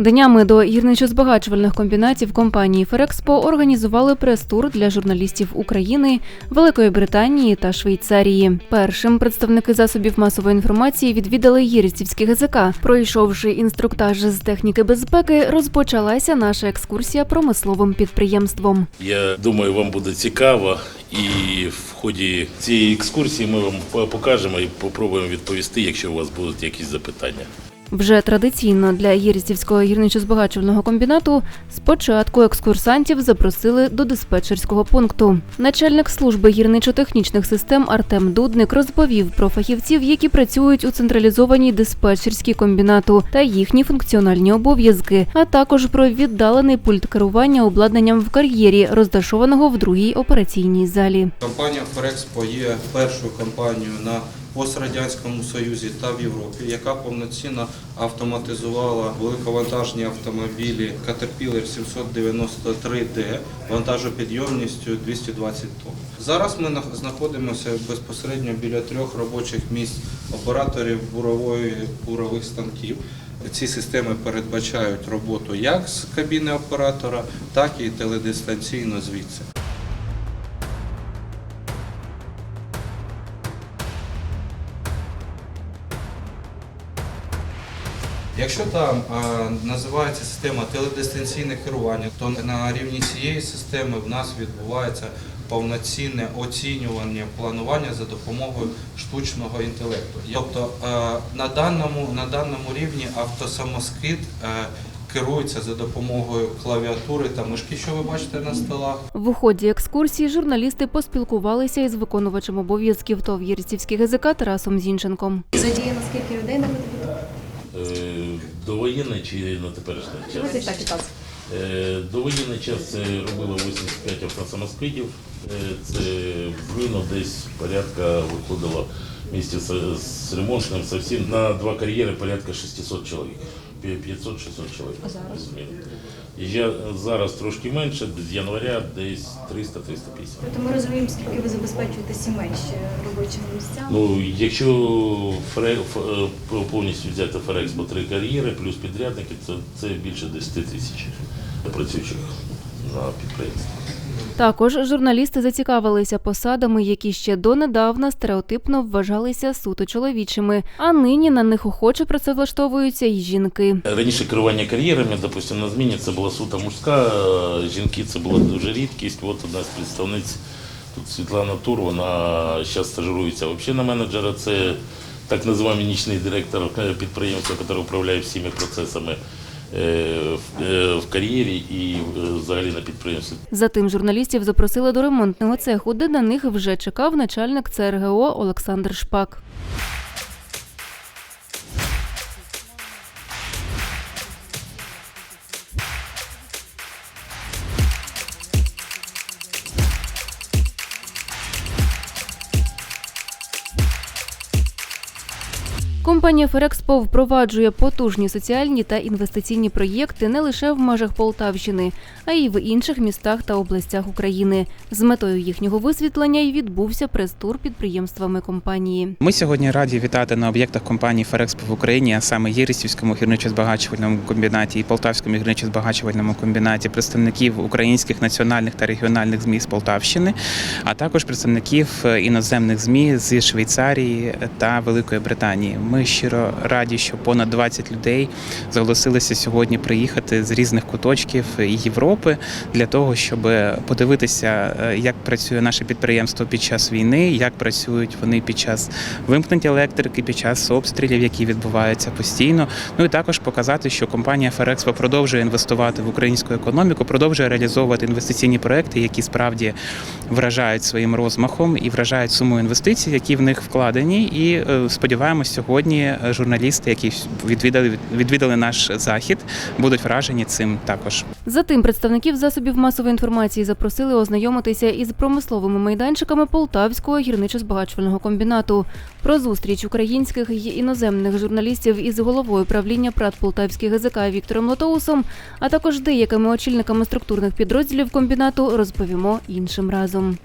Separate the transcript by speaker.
Speaker 1: Днями до гірничо-збагачувальних комбінатів компанії Ферекспо організували прес-тур для журналістів України, Великої Британії та Швейцарії. Першим представники засобів масової інформації відвідали Єрістівський ГЗК. Пройшовши інструктаж з техніки безпеки, розпочалася наша екскурсія промисловим підприємством.
Speaker 2: Я думаю, вам буде цікаво, і в ході цієї екскурсії ми вам покажемо і попробуємо відповісти, якщо у вас будуть якісь запитання.
Speaker 1: Вже традиційно для Єрістівського гірничо-збагачувального комбінату спочатку екскурсантів запросили до диспетчерського пункту. Начальник служби гірничо-технічних систем Артем Дудник розповів про фахівців, які працюють у централізованій диспетчерській комбінату та їхні функціональні обов'язки, а також про віддалений пульт керування обладнанням в кар'єрі, розташованого в другій операційній залі.
Speaker 3: Компанія Ферекспо є першою компанією на пострадянському Союзі та в Європі, яка повноцінно автоматизувала великовантажні автомобілі Caterpillar 793D вантажопідйомністю 220 тонн. Зараз ми знаходимося безпосередньо біля трьох робочих місць операторів бурової бурових станків. Ці системи передбачають роботу як з кабіни оператора, так і теледистанційно звідси. Якщо там називається система теледистанційне керування, то на рівні цієї системи в нас відбувається повноцінне оцінювання планування за допомогою штучного інтелекту. Тобто на даному, на даному рівні автосамоскид а, керується за допомогою клавіатури та мишки, що ви бачите на столах.
Speaker 1: В ході екскурсії журналісти поспілкувалися із виконувачем обов'язків ТОВ Єрістівський ГЗК Тарасом Зінченком.
Speaker 4: Задіяно скільки людей на?
Speaker 2: Е, Довоєнний чи на теперішній час? Е, Довоєнний час це робило 85 автосамоскидів. Е, Це в десь порядка виходило в місті з- ремонтом, совсем на два кар'єри порядка 600 чоловік. 500-600 чоловік.
Speaker 4: Зараз?
Speaker 2: І я зараз трошки менше, з января десь 300-350.
Speaker 4: Тобто ми розуміємо, скільки ви забезпечуєте сімей ще робочими місцями.
Speaker 2: Ну, якщо фре, е, повністю взяти Ферекспо три кар'єри, плюс підрядники, це, це більше 10 тисяч працюючих на підприємстві.
Speaker 1: Також журналісти зацікавилися посадами, які ще донедавна стереотипно вважалися суто чоловічими, а нині на них охоче працевлаштовуються й жінки.
Speaker 2: Раніше керування кар'єрами, допустимо, на зміні це була суто мужська, е, жінки це була дуже рідкість. От одна з представниць тут Світлана Тур, вона зараз стажирується взагалі на менеджера. Це так називаємо нічний директор підприємства, який управляє всіми процесами в, е, кар'єрі і е, взагалі на підприємстві.
Speaker 1: Затим журналістів запросили до ремонтного цеху, де на них вже чекав начальник ЦРГО Олександр Шпак. Компанія Ферекспо впроваджує потужні соціальні та інвестиційні проєкти не лише в межах Полтавщини, а й в інших містах та областях України. З метою їхнього висвітлення й відбувся прес-тур підприємствами компанії.
Speaker 5: Ми сьогодні раді вітати на об'єктах компанії Ферекспо в Україні, а саме Єрістівському гірничо-збагачувальному комбінаті і Полтавському гірничо-збагачувальному комбінаті представників українських національних та регіональних ЗМІ з Полтавщини, а також представників е, іноземних ЗМІ зі Швейцарії та Великої Британії. Ми щиро раді, що понад 20 людей зголосилися сьогодні приїхати з різних куточків Європи для того, щоб подивитися, е, як працює наше підприємство під час війни, як працюють вони під час вимкнення електрики, під час обстрілів, які відбуваються постійно. Ну і також показати, що компанія Ферекспо продовжує інвестувати в українську економіку, продовжує реалізовувати інвестиційні проекти, які справді вражають своїм розмахом і вражають суму інвестицій, які в них вкладені. І е, сподіваємось, сьогодні е, журналісти, які відвідали відвідали наш захід, будуть вражені цим також.
Speaker 1: Затим представників засобів масової інформації запросили ознайомитися із промисловими майданчиками Полтавського гірничо-збагачувального комбінату. Про зустріч українських й іноземних журналістів із головою правління ПРАТ Полтавський ГЗК Віктором Лотоусом, а також деякими очільниками структурних підрозділів комбінату розповімо іншим разом.